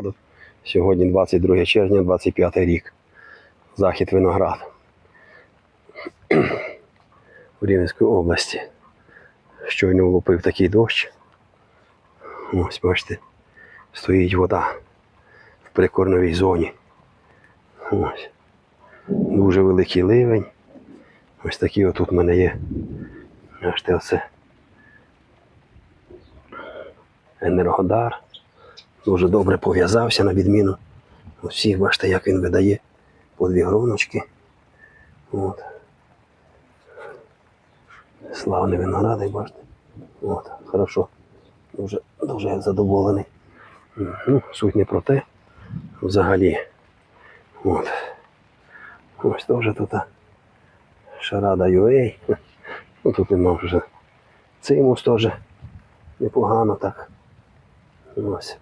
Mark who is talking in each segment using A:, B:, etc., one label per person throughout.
A: винограду. Сьогодні 22 червня, 25 рік. Захід виноград. У Рівненській області. Щойно влупив такий дощ. Ось бачите, стоїть вода в прикорновій зоні. Ось. Дуже великий ливень. Ось такий отут в мене є. Бачите, оце. Енергодар. Дуже добре пов'язався на відміну. Усіх, бачите, як він видає по дві гроночки. От. Славний виноградик, бачите. От, хорошо. Дуже, дуже задоволений. Ну, суть не про те. Взагалі. От. Ось теж тут шарада UA. Ну, тут нема вже цимус теж непогано так. Ось.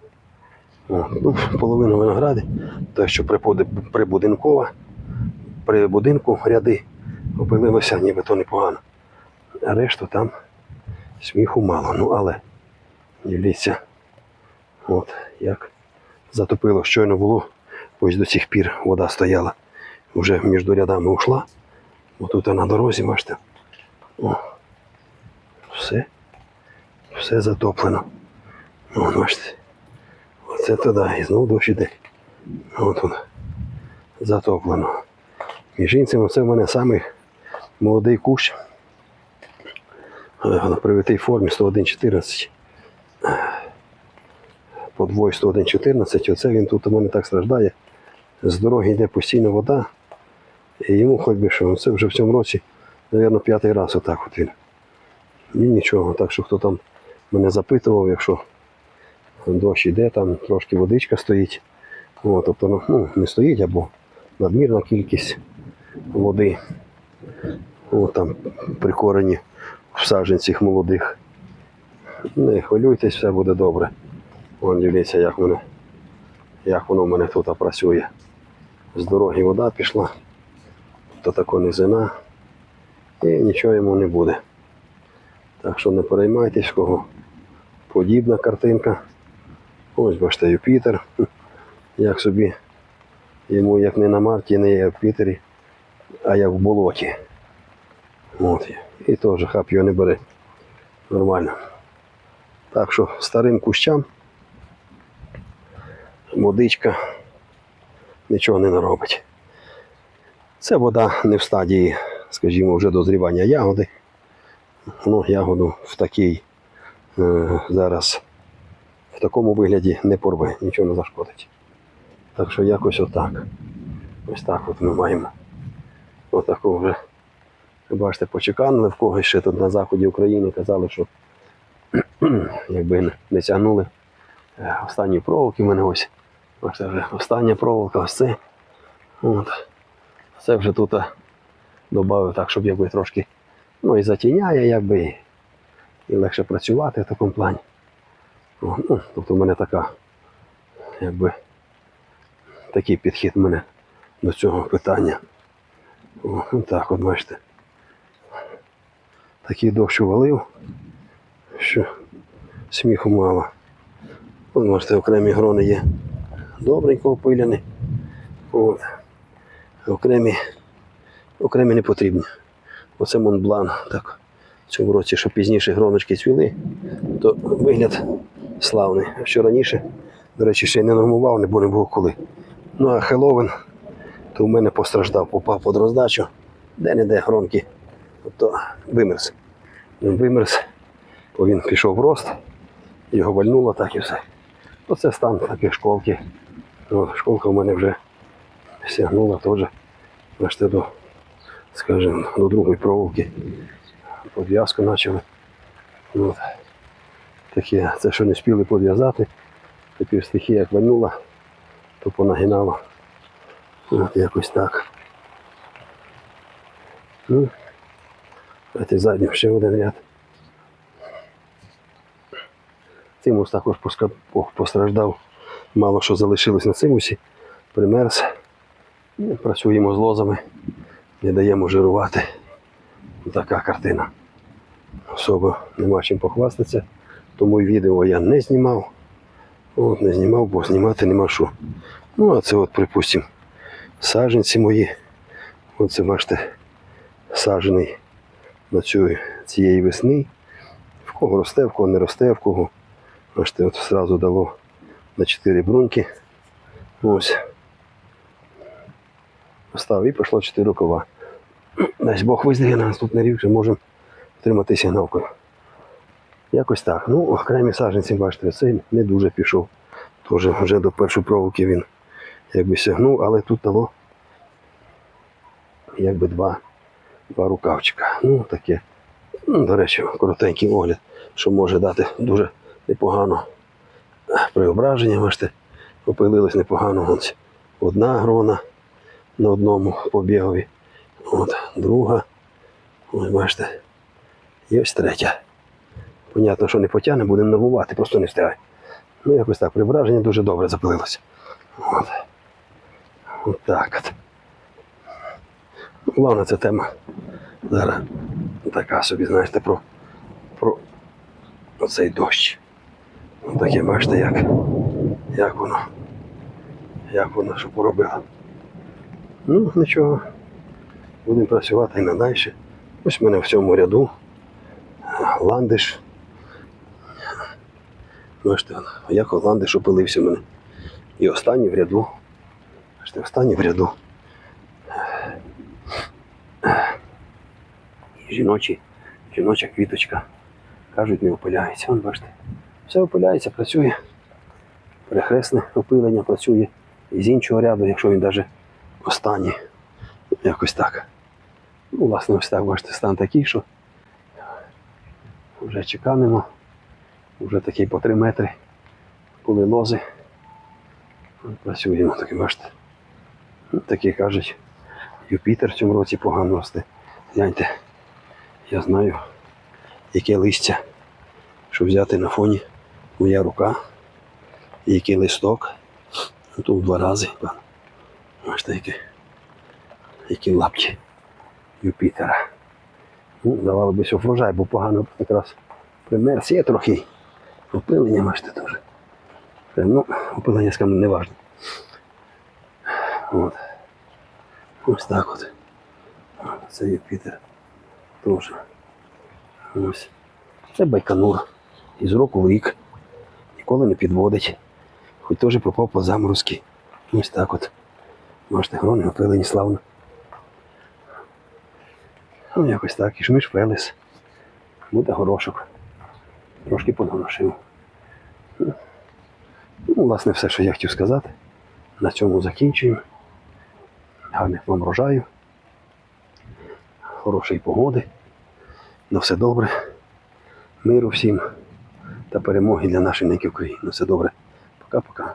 A: О, ну, половину виногради, те, що прибудинкова, при будинку ряди опилилося, нібито непогано. А решту там сміху мало. Ну але дивіться, от як затопило, щойно було, ось до сих пір вода стояла. Вже між рядами ушла. Отут на дорозі, бачите. О, все, все затоплено. О, бачите. Оце туди. І знову дощ іде. От тут. Затоплено. Між іншим, це в мене самий молодий кущ. Е, На привитій формі 101.14. По двоє 101.14. Оце він тут у мене так страждає. З дороги йде постійно вода. І йому хоч би що. Це вже в цьому році, мабуть, п'ятий раз отак от він. І нічого. Так що хто там мене запитував, якщо дощ іде, там трошки водичка стоїть. О, тобто ну, ну, не стоїть або надмірна кількість води. О, там прикорені в саджанцях молодих. Не хвилюйтесь, все буде добре. Вон дивіться, як воно, як воно в мене тут працює. З дороги вода пішла, то така низина, і нічого йому не буде. Так що не переймайтесь, кого подібна картинка. Ось бачите, Юпітер. Як собі йому як не на Марті, не як в Пітері, а як в болоті. От. І теж хап його не бере. Нормально. Так що старим кущам водичка нічого не наробить. Це вода не в стадії, скажімо, вже дозрівання ягоди. Ну, ягоду в такій е, зараз в такому вигляді не порве, нічого не зашкодить. Так що якось отак. Ось так от ми маємо. Отаку вже, бачите, почеканили в когось ще тут на заході України казали, що якби не- тягнули е, останні проволоки в мене ось. Це вже остання проволока, ось це. От. Це вже тут додав так, щоб якби трошки ну, і затіняє, якби і легше працювати в такому плані. Ну, тобто в мене така, якби, такий підхід в мене до цього питання. Ну так, от бачите. Такий дощ увалив, що сміху мало. От бачите, окремі грони є добренько опиляні. От. Окремі, окремі не потрібні. Оце Монблан. Так, в цьому році, що пізніше гроночки цвіли, то вигляд славний. Що раніше, до речі, ще й не нормував, не бо не було коли. Ну а Хеллоуін, то в мене постраждав, попав під роздачу, де-не-де гронки. Тобто вимерз. Він вимерз, бо він пішов в рост, його вальнуло так і все. Оце стан таких школки. О, школка в мене вже сягнула теж бачите, до, скажімо, до другої проволоки. Подв'язку почали. От. Такі, це що не спіли подв'язати. Тепер стихія як вальнула, то понагинала. От якось так. Давайте заднім ще один ряд. Цимус також постраждав. Мало що залишилось на цимусі. Примерз. Ну, Працюємо з лозами, не даємо жирувати. Така картина. Особо нема чим похвастатися, тому відео я не знімав. От, не знімав, бо знімати нема що. Ну, а це от, припустимо, саженці мої. Оце, бачите, сажений на цю, цієї весни. В кого росте, в кого не росте, в кого. Бачите, от одразу дало на 4 бруньки. Ось. Поставив і пішло 4 рукава. Дасть Бог виздає на наступний рік вже можемо отримати сигналкою. Якось так. Ну, окремі саженці, бачите, цей не дуже пішов. Тоже вже до першої проволоки він якби сягнув, але тут дало якби два, два рукавчика. Ну, таке. Ну, до речі, коротенький огляд, що може дати дуже непогано преображення. Бачите, опилилось непогано. Ось одна грона на одному побігові. От, друга. Ось бачите. І ось третя. Понятно, що не потягне, будемо набувати, просто не встигає. Ну, якось так, преображення дуже добре запилилося. От. От так от. Головна ця тема зараз така собі, знаєте, про, про оцей дощ. Ну, таке, бачите, як, як воно. Як воно що поробило. Ну, нічого. Будемо працювати і надалі. Ось в мене в цьому ряду ландиш. Бачите, як ландиш опилився в мене. І останній в ряду. Бачите, останній в ряду. І жіночі, жіноча квіточка. Кажуть, не опиляється. Вон, бачите. Все опиляється, працює. Перехресне опилення працює і з іншого ряду, якщо він навіть останній. Якось так. Ну, власне, ось так, бачите, стан такий, що вже чеканемо. Вже такий по 3 метри. Були лози. Працюємо, такі бачите. Такі кажуть, Юпітер в цьому році погано росте. Гляньте, я знаю, яке листя, що взяти на фоні моя рука, і який листок. Ну, Тут в два рази. Бачите, які, які лапки Юпітера. Ну, давало би врожай, бо погано якраз примерз. Є трохи опилення, бачите теж. Ну, опилення скажімо, не важливо. От. Ось так от. Це Юпітер. Теж. Ось. Це байконур. Із року в рік. Ніколи не підводить. Хоч теж пропав по заморозки. Ось так от. Бачите, грони опилені славно. Ну, якось так. І шмиш Фелес. Буде горошок. Трошки подгорошив. Ну, власне, все, що я хотів сказати. На цьому закінчуємо. Гарних вам врожаю. Хорошої погоди. На все добре. Миру всім та перемоги для нашої неї України. На все добре. Пока-пока.